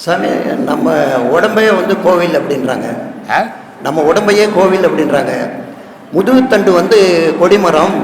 சாமி நம்ம உடம்பையே வந்து கோவில் அப்படின்றாங்க? நம்ம உடம்பையே கோவில் அப்படின்றாங்க. முதுகுத்தண்டு வந்து கொடிமரம்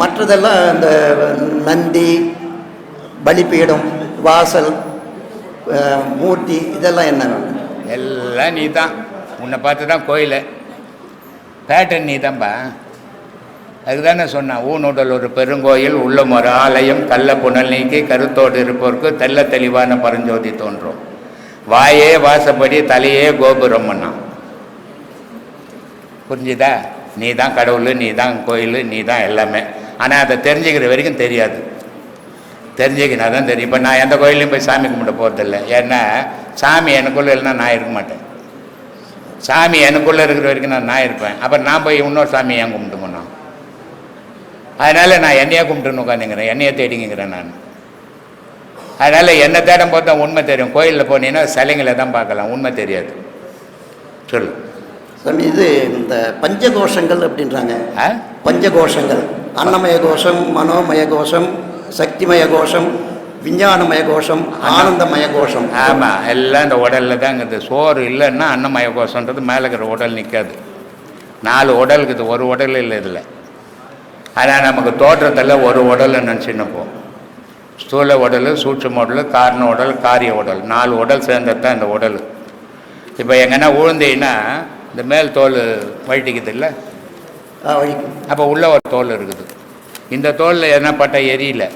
மற்றதெல்லாம் இந்த நந்தி பலிபீடம் வாசல் மூர்த்தி இதெல்லாம் என்ன? எல்லாம் நீ தான் உன்னை பார்த்து தான் கோயில். பேட்டர்ன் நீ தான்பா அதுதானே சொன்னான் ஊனுடல் ஒரு பெருங்கோயில் உள்ள ஒரு ஆலயம் கள்ள புனல் நீக்கி கருத்தோடு இருப்போருக்கு தெல்ல தெளிவான பரஞ்சோதி தோன்றும். வாயே வாசப்படி தலையே கோபுரம் புரிஞ்சுதா? நீ தான் கடவுள் நீ தான் கோயில் நீ தான் எல்லாமே. ஆனால் அதை தெரிஞ்சுக்கிற வரைக்கும் தெரியாது. தெரிஞ்சுக்கினா தான் தெரியும். இப்போ நான் எந்த கோயிலையும் போய் சாமி கும்பிட போகிறதில்ல ஏன்னா சாமி எனக்குள்ளே இல்லைன்னா நான் இருக்க மாட்டேன். சாமி எனக்குள்ளே இருக்கிற வரைக்கும் நான் நான் இருப்பேன். அப்புறம் நான் போய் இன்னொரு சாமி ஏன் கும்பிட்டு அதனால் நான் என்னையே கும்பிட்டுன்னு உட்காந்துங்கிறேன். என்னையே தேடிங்கிறேன் நான். அதனால் என்னை தேடும் போது தான் உண்மை தெரியும். கோயிலில் போனீங்கன்னா சிலைங்களை தான் பார்க்கலாம். உண்மை தெரியாது. சொல்லு. சாமி இது இந்த பஞ்சகோஷங்கள் அப்படின்றாங்க. ஆ? பஞ்சகோஷங்கள். அன்னமய கோஷம் மனோமய கோஷம் சக்திமய கோஷம் விஞ்ஞானமய கோஷம் ஆனந்தமய கோஷம். ஆமாம் எல்லாம் இந்த உடலில் தான் இருக்குது. சோறு இல்லைன்னா அன்னமய கோஷன்றது மேலே இருக்கிற உடல் நிற்காது நாலு உடல் இருக்குது. ஒரு உடல் இல்லை இதில். ஆனால் நமக்கு தோற்றத்தில் ஒரு உடல் நினச்சின்னு ஸ்தூல உடல் சூட்சும உடல் காரண உடல் காரிய உடல். நாலு உடல் சேர்ந்தது தான் இந்த உடல். இப்போ எங்கன்னா உழுந்தீங்கன்னா இந்த மேல் தோல் வழட்டிக்குது இல்லை. அப்போ உள்ள ஒரு தோல் இருக்குது. இந்த தோலில் என்ன பட்டா எரியல.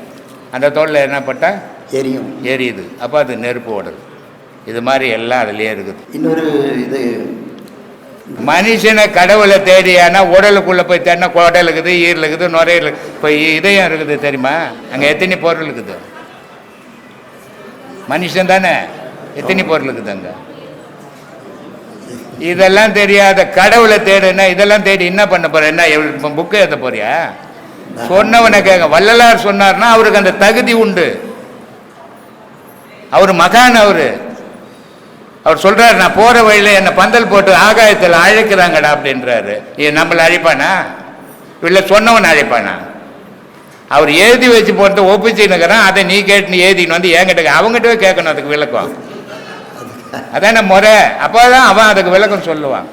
அந்த தோலில் என்ன பட்டா? எரியும். எரியுது. அப்போ அது நெருப்பு உடல். இது மாதிரி எல்லாம் அதுலேயே இருக்குது. இன்னொரு இது மனுஷனை கடவுளை தேடியானா உடலுக்குள்ளே போய் தேடினா குடல் இருக்குது ஈரல் இருக்குது நுரையீரல் இப்போ இதயம் இருக்குது தெரியுமா? அங்கே எத்தனை பொருள் இருக்குது? மனுஷன் தானே? எத்தனை பொருள் இருக்குது அங்கே? இதெல்லாம் தெரியாத கடவுளை தேடுனா இதெல்லாம் தேடி என்ன பண்ண போற? என்ன இப்போ புக்கு எழுத போறியா? சொன்னவனை கேட்க வள்ளலார் சொன்னார்னா அவருக்கு அந்த தகுதி உண்டு. அவர் மகான் அவரு. அவர் சொல்றாரு நான் போற வழியில என்ன பந்தல் போட்டு ஆகாயத்தில் அழைக்கிறாங்கடா அப்படின்றாரு. இது நம்மளை அழைப்பானா? இல்லை சொன்னவன் அழைப்பானா? அவர் எழுதி வச்சு போறத ஒப்பிச்சுன்னுக்கிறான் அதை நீ கேட்டு எழுதின்னு வந்து என்கிட்ட அவங்ககிட்ட கேட்கணும் அதுக்கு விளக்கம். அதான முறை. அப்போதான் அவன் அதுக்கு விளக்கம் சொல்லுவான்.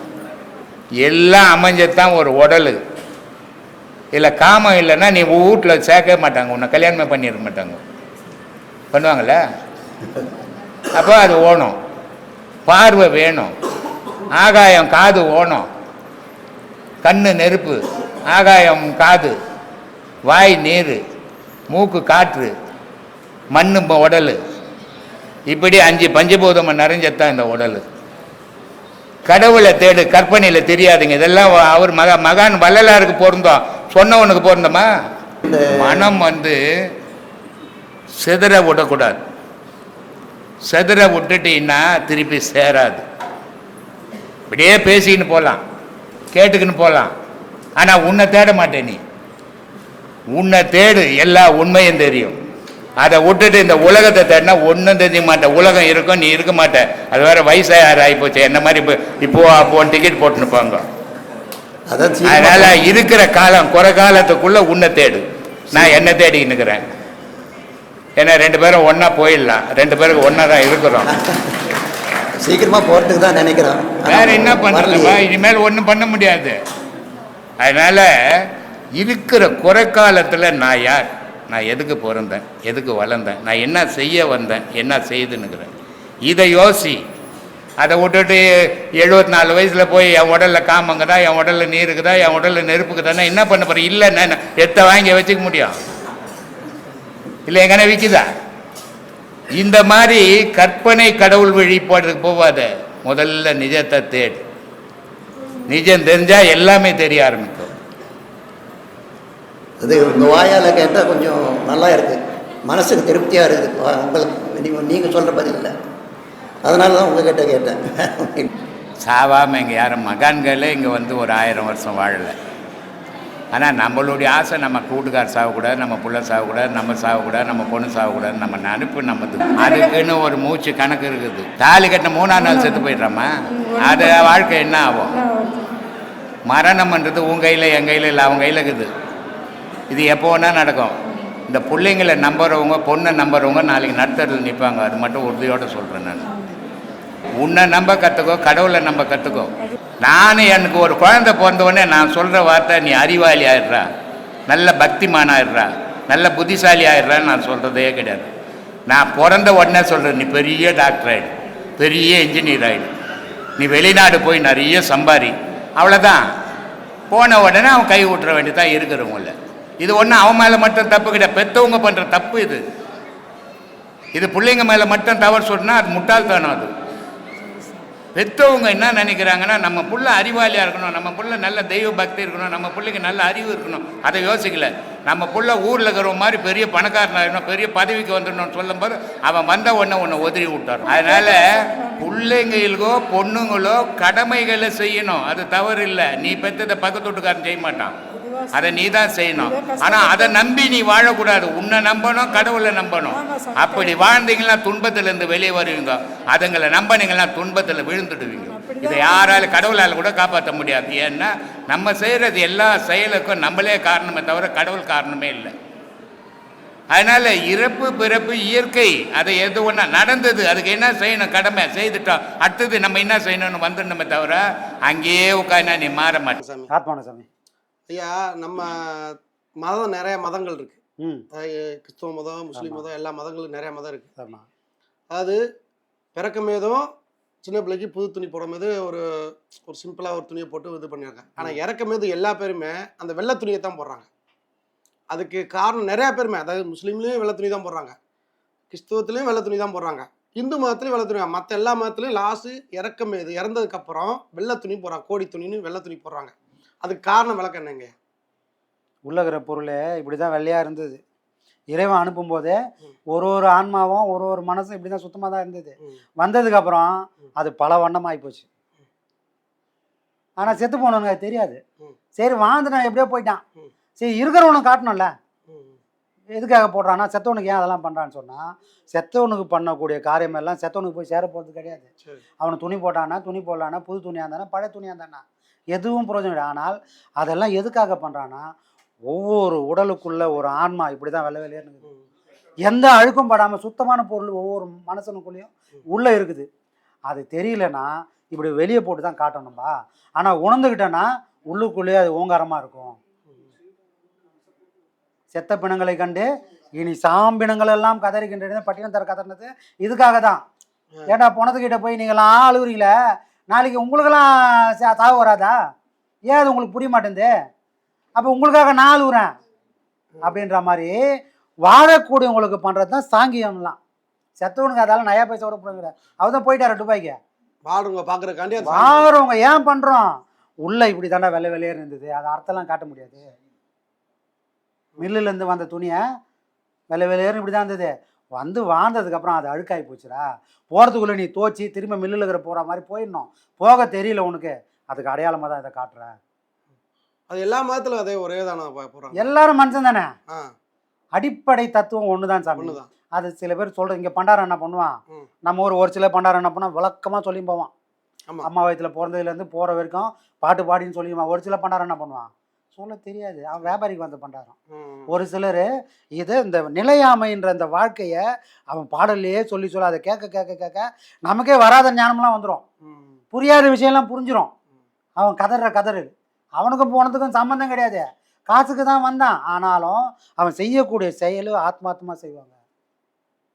எல்லாம் அமைஞ்சதுதான் ஒரு உடல். இல்லை காமம் இல்லைன்னா நீ வீட்டில் சேர்க்கவே மாட்டாங்க. உன்னை கல்யாணமே பண்ணிட மாட்டாங்க. பண்ணுவாங்கள்ல அப்போ அது ஓணும். பார்வை வேணும். ஆகாயம் காது ஓணும். கண்ணு நெருப்பு ஆகாயம் காது. வாய் நீர் மூக்கு காற்று மண்ணு உடல். இப்படி அஞ்சு பஞ்சபூதம் நிறைஞ்சத்தான் இந்த உடல். கடவுளை தேடு கற்பனையில் தெரியாதுங்க. இதெல்லாம் அவர் மக மகான் வள்ளலாருக்கு பொருந்தோம். சொன்னவனுக்கு பொருந்தமா? மனம் வந்து சிதற விடக்கூடாது. சிதற விட்டுட்டீங்கன்னா திருப்பி சேராது. இப்படியே பேசிக்கின்னு போகலாம் கேட்டுக்கின்னு போகலாம் ஆனால் உன்னை தேட மாட்டே நீ. உன்னை தேடு எல்லா உண்மையும் தெரியும். அதை விட்டுட்டு இந்த உலகத்தை தேடினா ஒன்றும் தெரிய மாட்டேன். உலகம் இருக்கும் நீ இருக்க மாட்ட அது வேற வயசாக ஆகிப்போச்சு என்ன மாதிரி இப்போ இப்போ அப்போ டிக்கெட் போட்டுன்னு போங்க. அதான் சீக்கிரமா- அதனால இருக்கிற காலம் குறை காலத்துக்குள்ள உன்னை தேடு. நான் என்ன தேடின்னு இருக்கிறேன். ஏன்னா ரெண்டு பேரும் ஒண்ணா போயிடலாம். ரெண்டு பேருக்கு ஒண்ணா தான் இருக்கிறோம். சீக்கிரமா போறதுக்கு தான் நினைக்கிறேன் ஆனா வேற என்ன வரலையே. பண்ணுறப்பா இனிமேல் ஒன்றும் பண்ண முடியாது. அதனால இருக்கிற குறை காலத்துல நான் யார்? நான் எதுக்கு பிறந்தேன்? எதுக்கு வளர்ந்தேன்? நான் என்ன செய்ய வந்தேன்? என்ன செய்துன்னுக்கிறேன். இதை யோசி. அதை விட்டுட்டு எழுபத்தி நாலு வயசுல போய் என் உடல்ல காமங்குதா என் உடல்ல நீருக்குதா என் உடல்ல நெருப்புக்குதானே என்ன பண்ண போறேன்? இல்லைன்னு எத்த வாங்கி வச்சுக்க முடியும். இல்லை எங்கன்னா விற்குதா இந்த மாதிரி கற்பனை கடவுள் வழிபாடுக்கு போவாத. முதல்ல நிஜத்தை தேடு. நிஜம் தெரிஞ்சா எல்லாமே தெரிய ஆரம்பிக்கும். அது உங்க வாயால கேட்டா கொஞ்சம் நல்லா இருக்கு. மனசுக்கு திருப்தியா இருக்குது. உங்களுக்கு நீங்க நீங்க சொல்ற பதில் இல்லை. அதனால தான் உங்ககிட்ட கேட்டேன். சாவாமல் இங்கே யாரும் மகான்களே இங்கே வந்து ஒரு ஆயிரம் வருஷம் வாழலை. ஆனால் நம்மளுடைய ஆசை நம்ம கூட்டுக்கார் சாகக்கூடாது நம்ம புள்ள சாகக்கூடாது நம்ம சாகக்கூடாது நம்ம பொண்ணு சாகக்கூடாது நம்ம நினைப்பு நம்மது அதுக்குன்னு ஒரு மூச்சு கணக்கு இருக்குது. தாலி கட்டின மூணாம் நாள் செத்து போயிடுறாமா அது வாழ்க்கை என்ன ஆகும்? மரணம்ன்றது உன் கையில் என் கையில் இல்லை அவன் கையில் இருக்குது. இது எப்போ வேணால் நடக்கும். இந்த பிள்ளைங்களை நம்புறவங்க பொண்ணை நம்புறவங்க நாளைக்கு நடுத்தரில் நிற்பாங்க அது மட்டும் உறுதியோடு சொல்கிறேன் நான். உன்னை நம்ப கற்றுக்கோ கடவுளை நம்ப கற்றுக்கோ நான் எனக்கு ஒரு குழந்தை பிறந்தவொடனே நான் சொல்கிற வார்த்தை நீ அறிவாளி ஆயிடுறா. நல்ல பக்திமான் ஆயிடுறா. நல்ல புத்திசாலி ஆயிடுறான்னு நான் சொல்கிறதே கிடையாது. நான் பிறந்த உடனே சொல்கிறேன் நீ பெரிய டாக்டர் ஆயிடு. பெரிய இன்ஜினியர் ஆயிடு. நீ வெளிநாடு போய் நிறைய சம்பாரி. அவ்வளோதான் போன உடனே அவன் கை விட்டுற வேண்டியதான் இருக்கிறவங்கள இது ஒன்றும் அவன் மேலே மட்டும் தப்பு கிடையாது. பெற்றவங்க பண்ணுற தப்பு இது. இது பிள்ளைங்க மேலே மட்டும் தவறு சொன்னால் அது முட்டாள்தனம் அது. பெற்றவங்க என்ன நினைக்கிறாங்கன்னா நம்ம புள்ள அறிவாளியாக இருக்கணும் நம்ம புள்ள நல்ல தெய்வ பக்தி இருக்கணும் நம்ம பிள்ளைக்கு நல்ல அறிவு இருக்கணும். அதை யோசிக்கல. நம்ம புள்ள ஊரில் இருக்கிற மாதிரி பெரிய பணக்காரனாக இருக்கணும் பெரிய பதவிக்கு வந்துடணும்னு சொல்லும்போது அவன் வந்த உடனே உன்னை உதறி விட்டார் அதனால் பிள்ளைங்களுக்கோ பொண்ணுங்களோ கடமைகளை செய்யணும். அது தவறு இல்லை. நீ பெற்றதை பக்கத்து வீட்டுக்காரன் செய்ய மாட்டான். அதை நீ தான் செய்யணும் ஆனால் அதை நம்பி நீ வாழக்கூடாது. உன்னை நம்பணும் கடவுளை நம்பணும். அப்படி வாழ்ந்தீங்கன்னா துன்பத்திலேருந்து வெளியே வருவீங்க. அதுங்களை நம்பினீங்கன்னா துன்பத்தில் விழுந்துடுவீங்க. இதை யாராலும் கடவுளால் கூட காப்பாற்ற முடியாது. ஏன்னா நம்ம செய்கிறது எல்லா செயலுக்கும் நம்மளே காரணமே தவிர கடவுள் காரணமே இல்லை. அதனால இறப்பு பிறப்பு இயற்கை அதை எது ஒன்றா நடந்தது அதுக்கு என்ன செய்யணும்? கடமை. செய்துட்டோம் அடுத்தது நம்ம என்ன செய்யணும்னு வந்துடணுமே தவிர அங்கேயே உட்காந்து நீ மாற மாட்டேன் ஆத்மான சாமி. ஐயா நம்ம மதம் நிறைய மதங்கள் இருக்கு. கிறிஸ்துவ மதம் முஸ்லீம். மதம் எல்லா மதங்களும் நிறைய மதம் இருக்கு. அதாவது பிறக்கமேதும் சின்ன பிள்ளைக்கு புது துணி போடும்போது ஒரு ஒரு சிம்பிளாக ஒரு துணியை போட்டு இது பண்ணியிருக்காங்க. ஆனால் இறக்கமேது எல்லா பேருமே அந்த வெள்ளை துணியை தான் போடுறாங்க. அதுக்கு காரணம் நிறைய பேருமே அதாவது முஸ்லீம்லேயும் வெள்ளை துணி தான் போடுறாங்க. கிறிஸ்துவத்துலேயும் வெள்ளை துணி தான் போடுறாங்க. இந்து மதத்துலையும் வெள்ளை துணி மற்ற எல்லா மதத்துலையும் லாஸ்ட்டு இறக்கமேது இறந்ததுக்கப்புறம் வெள்ளை துணி போடுறாங்க. கோடி துணின்னு வெள்ளை துணி போடுறாங்க. அதுக்கு காரணம் விளக்கம் என்னங்க உள்ள இருக்கிற பொருள் இப்படி தான் வெள்ளையாக இருந்தது இறைவன் அனுப்பும்போதே. ஒரு ஒரு ஆன்மாவும் ஒரு ஒரு மனசும் இப்படி தான் சுத்தமாக தான் இருந்தது. வந்ததுக்கப்புறம். அது பல வண்ணமாகி போச்சு ஆனால் செத்து போனவனுங்க அது தெரியாது. சரி வாழ்ந்துட்டான் எப்படியோ போயிட்டான். சரி இருக்கிறவனுக்கு காட்டணும்ல. எதுக்காக போடுறான்னா செத்தவனுக்கு ஏன் அதெல்லாம் பண்ணுறான்னு சொன்னால் செத்தவனுக்கு பண்ணக்கூடிய காரியம் எல்லாம் செத்தவனுக்கு போய் சேர போகிறது கிடையாது அவனுக்கு துணி போட்டானா துணி போடலானா புது துணியாக இருந்தானா பழைய துணியாக இருந்தானா எதுவும் பிரயோஜனம் இல்லை. ஆனால் அதெல்லாம் எதுக்காக பண்ணுறான்னா ஒவ்வொரு உடலுக்குள்ள ஒரு ஆன்மா இப்படி தான் வெள்ளை வெளியேன்னு ம். எந்த அழுக்கும் படாமல் சுத்தமான பொருள் ஒவ்வொரு மனுஷனுக்குள்ளேயும் உள்ளே இருக்குது. அது தெரியலனா இப்படி வெளியே போட்டு தான் காட்டணும்பா. ஆனால் உணர்ந்துக்கிட்டேன்னா உள்ளுக்குள்ளேயே அது ஓங்காரமாக இருக்கும். செத்த பிணங்களை கண்டு இனி சாம்பிணங்கள் எல்லாம் கதறிக்கின்றது பட்டினத்தர கதறினது. இதுக்காக தான் ஏன்டா பணத்துக்கிட்ட போய் நீங்களாம் அழுகுறீங்களே நாளைக்கு உங்களுக்கெல்லாம் சாவு வராதா? ஏன் அது உங்களுக்கு புரிய மாட்டேங்குது அப்போ உங்களுக்காக நான் அழுகுறேன். அப்படின்ற மாதிரி வாழக்கூடியவங்களுக்கு பண்ணுறது தான் சாங்கியம்லாம். செத்தவனுக்கு அதால நயா பைசா கூட போடுங்கிற அவர் தான் போயிட்டாரு துபாய்க்கு. வாழ்றவங்க சாமி. வாழறவங்க ஏன் பண்ணுறோம் உள்ள இப்படி தாண்டா வெள்ளை வெள்ளையே இருந்தது. அது அர்த்தம்லாம் காட்ட முடியாது. மில்லுலேருந்து வந்த துணியை வெள்ளை வெள்ளையர்னு இப்படி தான் இருந்தது. வந்து வாழ்ந்ததுக்கப்புறம் அது அழுக்காகி போச்சுடா. போகிறதுக்குள்ளே நீ தோச்சி திரும்ப மில்லில் இருக்கிற போகிற மாதிரி போயிடணும். போக தெரியல உனக்கு. அதுக்கு அடையாளமாக தான் இதை காட்டுற. அது எல்லா மதத்துல அதே ஒரே தானே எல்லாரும் மனுஷன் தானே? அடிப்படை தத்துவம் ஒன்று தான் சாமி அது சில பேர் சொல்கிற இங்கே பண்டாரம் என்ன பண்ணுவான். நம்ம ஊர் ஒரு சில பண்டாரம் என்ன பண்ணுவான் விளக்கமாக சொல்லி போவான். அம்மா வயத்துல பிறந்ததுலேருந்து போகிற வரைக்கும் பாட்டு பாடின்னு சொல்லிடுவான் ஒரு சில பண்டாரம் என்ன பண்ணுவான்? சொல்ல தெரியாது. அவன் வியாபாரிக்கு வந்து ம். ஒரு சிலர் இது இந்த நிலையாமைன்ற இந்த வாழ்க்கையை அவன் பாடல்லையே சொல்லி சொல்ல அதை கேட்க கேட்க கேட்க நமக்கே வராத ஞானம்லாம் வந்துடும். புரியாத விஷயம்லாம் புரிஞ்சிடும் அவன் கதற கதறு. அவனுக்கும் போனதுக்கும் சம்மந்தம் கிடையாது. காசுக்கு தான் வந்தான். ஆனாலும் அவன் செய்யக்கூடிய செயல் ஆத்மாத்மா செய்வாங்க.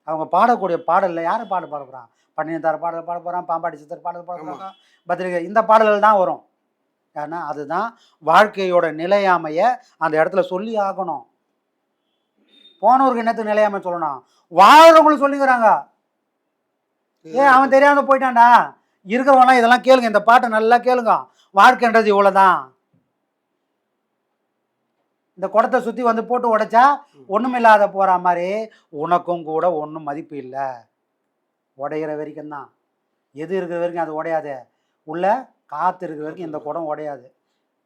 அவங்க பாடக்கூடிய பாடலில் யார் பாட பாட போகிறான் பன்னியந்தார பாடல் பாட போகிறான் பாம்பாடி சித்தர் பாடல் பாட. போகிறான் பத்திரிகை இந்த பாடல்கள் தான் வரும். ஏன்னா அதுதான் வாழ்க்கையோட நிலையாமைய அந்த இடத்துல சொல்லி ஆகணும். போனவருக்கு என்னத்துக்கு நிலையாமை சொல்லணும்? வாழ்றவங்களும் சொல்லிக்கிறாங்க. ஏன் அவன் தெரியாம போயிட்டான்டா. இருக்கிறவங்களாம் இதெல்லாம் கேளுங்க. இந்த பாட்டை நல்லா கேளுங்க. வாழ்க்கைன்றது இவ்வளவுதான். இந்த குடத்தை சுத்தி வந்து போட்டு உடைச்சா ஒண்ணுமில்லாத போற மாதிரி உனக்கும் கூட ஒன்றும் மதிப்பு இல்லை. உடையிற வரைக்கும் தான் எது இருக்கிற வரைக்கும் அது உடையாது. உள்ள காற்று இருக்கிற வரைக்கும் இந்த குடம் உடையாது.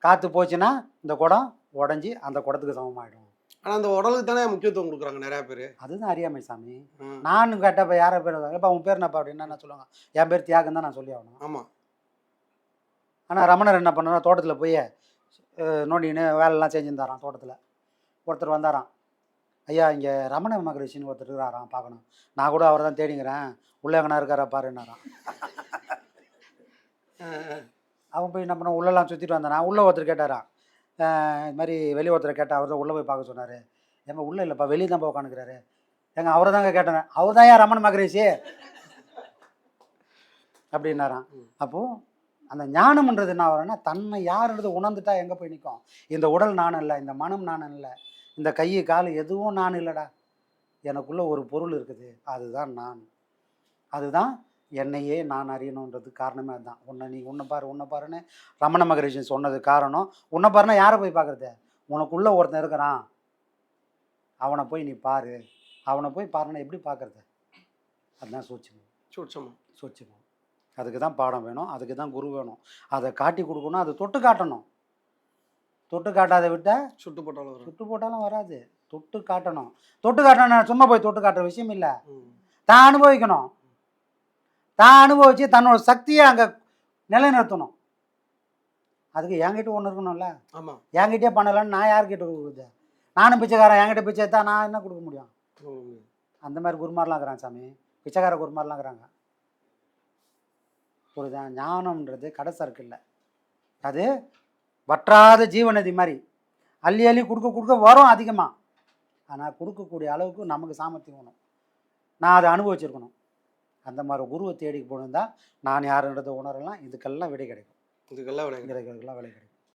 காற்று போச்சுன்னா இந்த குடம் உடஞ்சி அந்த குடத்துக்கு சமமாயிடும். ஆனா அந்த உடலுக்கு தானே முக்கியத்துவம் கொடுக்குறாங்க நிறைய பேர். அதுதான் அறியாமை சாமி. நானும் கேட்டப்ப யாரை பேர் இப்போ உன் பேர் என்னப்பா? அப்படின்னா என்ன சொல்லுவாங்க. என் பேர் தியாகம் தான் நான் சொல்லி ஆகணும். ஆமா. ஆனால் ரமணர் என்ன பண்ணார் தோட்டத்தில் போய் நோண்டின்னு வேலைலாம் செஞ்சுருந்தாராம் தோட்டத்தில். ஒருத்தர் வந்தாராம். ஐயா இங்கே ரமண மகரிஷின்னு ஒருத்தர் இருக்கிறாராம் பார்க்கணும். நான் கூட அவரை தான் தேடிங்கிறேன் உள்ள எங்கனா இருக்காரா பாருன்னாராம். அவன் போய் என்ன பண்ண உள்ளெல்லாம் சுற்றிட்டு வந்தானா உள்ளே ஒருத்தர் கேட்டாராம் அஹ், இது மாதிரி வெளியே ஒருத்தர் கேட்டால் அவர் தான் உள்ளே போய் பார்க்க சொன்னார். எங்க உள்ளே இல்லைப்பா வெளியே தான் போய் உட்காந்துக்கிறாரு எங்க அவரை தாங்க கேட்டேன் அவர் தான் ஏன் ரமண மகரிஷி? அப்படின்னாராம். அப்போது அந்த ஞானம்ன்றது என்ன வரும்னா தன்னை யாருன்றது உணர்ந்துட்டா எங்கே போய் நிற்கும் இந்த உடல் நான் இல்லை இந்த மனம் நான் இல்லை இந்த கை கால் எதுவும் நான் இல்லைடா. எனக்குள்ள ஒரு பொருள் இருக்குது. அதுதான் நான். அதுதான் என்னையே நான் அறியணுன்றது காரணமே அதுதான். உன்னை நீ உன்னை பாரு உன்னை பாருன்னு ரமண மகரிஷி சொன்னது காரணம். உன்னை பாருன்னா யாரை போய் பார்க்குறது? உனக்குள்ள ஒருத்தன் இருக்கிறான். அவனை போய் நீ பாரு. அவனை போய் பாருன்னா எப்படி பார்க்கறது? அதுதான் சூட்சமம். சூட்சமா சூட்சமம். அதுக்கு தான் பாடம் வேணும். அதுக்கு தான் குரு வேணும். அதை காட்டி கொடுக்கணும் அதை தொட்டு காட்டணும். தொட்டு காட்டாத விட்டா சுட்டு போட்டாலும் சுட்டு போட்டாலும் வராது. தொட்டு காட்டணும். தொட்டு காட்டணும் சும்மா போய் தொட்டு காட்டுற விஷயம் இல்லை. தான் அனுபவிக்கணும். தான் அனுபவிச்சு தன்னோட சக்தியை அங்கே நிலைநிறுத்தணும். அதுக்கு என்கிட்ட ஒன்று இருக்கணும்ல. ஆமா. என்கிட்டயே பண்ணலன்னு நான் யார்கிட்ட கொடுக்குறது நானும் பிச்சைக்காரன் என்கிட்ட பிச்சை தான் நான் என்ன கொடுக்க முடியும். அந்த மாதிரி குருமாரெலாம் இருக்கிறாங்க சாமி. பிச்சைக்கார குருமாரெலாம் இருக்கிறாங்க. புரியுதா? ஞானம்ன்றது கடை சரக்கு இல்லை. அது வற்றாத ஜீவநதி மாதிரி. அள்ளி அள்ளி கொடுக்க கொடுக்க வரும் அதிகமாக ஆனால் கொடுக்கக்கூடிய அளவுக்கு நமக்கு சாமர்த்தியம் வேணும். நான் அதை அனுபவிச்சிருக்கணும். அந்த மாதிரி குருவை தேடி போனிருந்தா நான் யாருன்றதை உணரலாம். இதுக்கெல்லாம் விடை கிடைக்கும். இதுக்கெல்லாம் விட இதுக்கெல்லாம் விடை கிடைக்கும்.